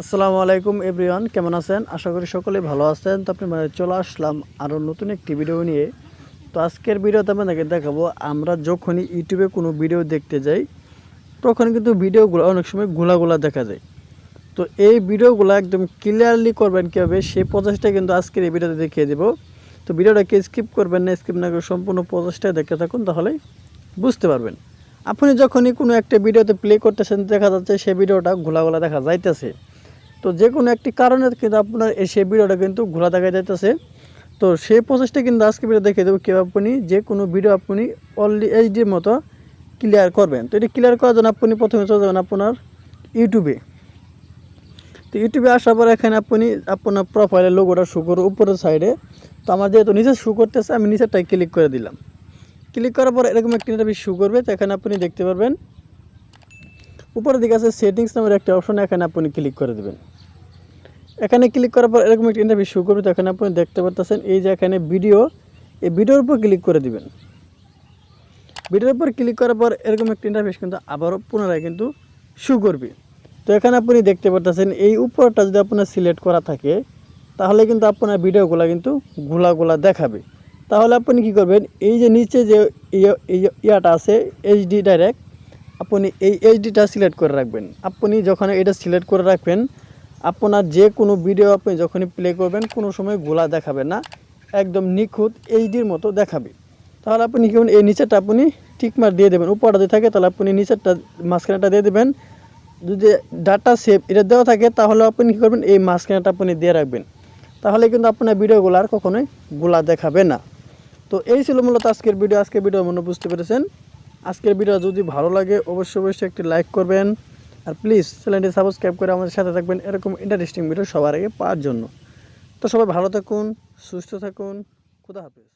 আসসালামু আলাইকুম এভরিওয়ান, কেমন আছেন? আশা করি সকলেই ভালো আছেন। তো আপনি মানে চলে আসলাম আরও নতুন একটি ভিডিও নিয়ে। তো আজকের ভিডিওতে আপনাদেরকে দেখাবো, আমরা যখনই ইউটিউবে কোনো ভিডিও দেখতে যাই, তখন কিন্তু ভিডিওগুলো অনেক সময় গোলা গোলা দেখা যায়। তো এই ভিডিওগুলো একদম ক্লিয়ারলি করবেন কীভাবে সেই প্রচেষ্টা কিন্তু আজকের এই ভিডিওতে দেখিয়ে দেবো। তো ভিডিওটাকে স্কিপ করবেন না স্কিপ না করে সম্পূর্ণ প্রচেষ্টা দেখতে থাকুন, তাহলে বুঝতে পারবেন। আপনি যখনই কোনো একটা ভিডিওতে প্লে করতেছেন, দেখা যাচ্ছে সেই ভিডিওটা ঘোলা দেখা যাইতেছে। তো যে কোনো একটি কারণে কিন্তু আপনার সেই ভিডিওটা কিন্তু ঘোলা দেখা যাইতেছে। তো সেই প্রসেসটা কিন্তু আজকে ভিডিও দেখে দেবো কেউ আপনি যে কোনো ভিডিও আপনি অনলি এইচডির মতো ক্লিয়ার করবেন। তো এটি ক্লিয়ার করার জন্য আপনি প্রথমে চলে যাবেন আপনার ইউটিউবে তো ইউটিউবে আসার পর এখানে আপনি আপনার প্রোফাইলের লোগোটা শু করো উপরের সাইডে তো আমার যেহেতু নিচে শু করতেছে, আমি নিচেরটাই ক্লিক করে দিলাম। ক্লিক করার পর এরকম একটি ইন্টারভিউ শু করবে, তো এখানে আপনি দেখতে পারবেন। উপরের দিকে আছে সেটিংস নামের একটা অপশন এখানে আপনি ক্লিক করে দেবেন। এখানে ক্লিক করার পর এরকম একটি ইন্টারভিউ শু করবে, তো এখানে আপনি দেখতে পারতেছেন, এই যে এখানে ভিডিও এই ভিডিওর উপর ক্লিক করে দিবেন। ভিডিওর উপর ক্লিক করার পর এরকম একটি ইন্টারফেস কিন্তু আবারও পুনরায় কিন্তু শু করবে। তো এখানে আপনি দেখতে পারতেছেন, এই উপরটা যদি আপনার সিলেক্ট করা থাকে, তাহলে কিন্তু আপনার ভিডিওগুলো কিন্তু গোলা গোলা দেখাবে। তাহলে আপনি কি করবেন, এই যে নিচে যে ইয়ে- ইয়ে- ইয়াটা আছে এইচডি ডাইরেক্ট আপনি এই এইচডিটা সিলেক্ট করে রাখবেন। আপনি যখন এটা সিলেক্ট করে রাখবেন আপনার যে কোনো ভিডিও আপনি যখনই প্লে করবেন, কোনো সময় গোলা দেখাবে না। একদম নিখুঁত এইচডির মতো দেখাবে। তাহলে আপনি কি করবেন? এই নিচেরটা আপনি টিকমার দিয়ে দেবেন। উপরটা যদি থাকে, তাহলে আপনি নিচেরটা মাঝখানেটা দিয়ে দেবেন। যদি ডাটা সেভ এটা দেওয়া থাকে, তাহলে আপনি কী করবেন? এই মাঝখানেটা আপনি দিয়ে রাখবেন। তাহলে কিন্তু আপনার ভিডিওগুলো আর কখনোই গোলা দেখাবে না। তো এই ছিল মূলত আজকের ভিডিও আজকের ভিডিও মনে বুঝতে পেরেছেন। আজকের ভিডিও যদি ভালো লাগে, অবশ্যই অবশ্যই একটি লাইক করবেন। আর প্লিজ চ্যানেলটি সাবস্ক্রাইব করে আমাদের সাথে থাকবেন। এরকম ইন্টারেস্টিং ভিডিও সবার আগে পাওয়ার জন্য। তো সবাই ভালো থাকুন, সুস্থ থাকুন, খুদা হাফিজ।